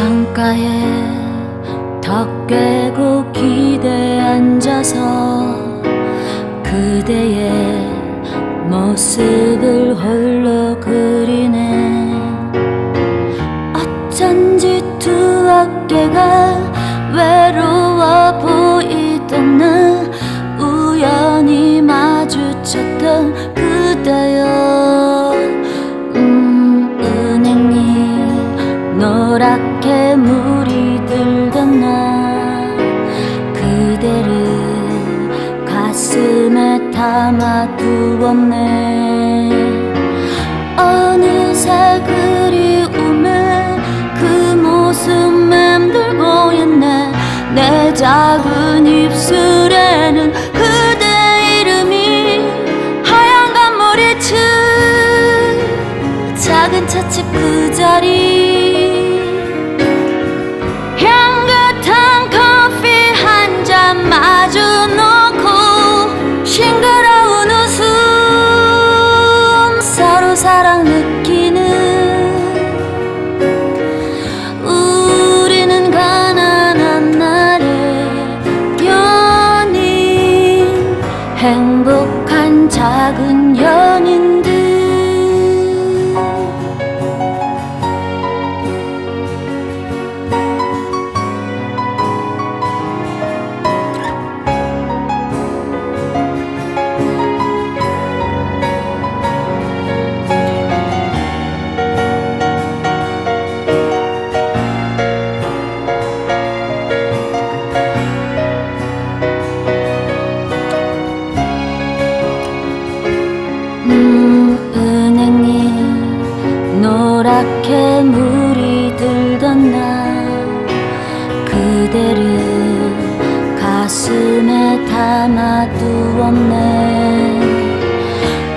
창가에 덕 깨고 기대 앉아서 그대의 모습을 홀로 그리네. 어쩐지 두 어깨가 외로워 보이던 날 우연히 마주쳤던 그대여. 음 은행잎 노랗 게 물이 들던 날 그대를 가슴에 담아 두었네. 어느새 그리움에 그 모습 맴돌고 있네. 내 작은 입술에는 그대 이름이 하얀 간머리층 작은 찻집 그 자리 행복한 작은 연 노랗게 물이 들던 날 그대를 가슴에 담아두었네.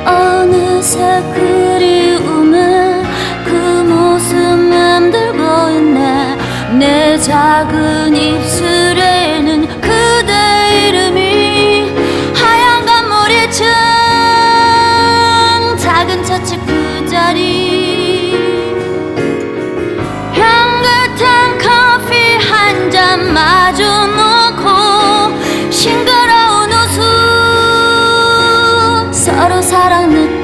어느새 그리움에 그 모습 맴돌고 있네. 내 작은 입술 사랑 느끼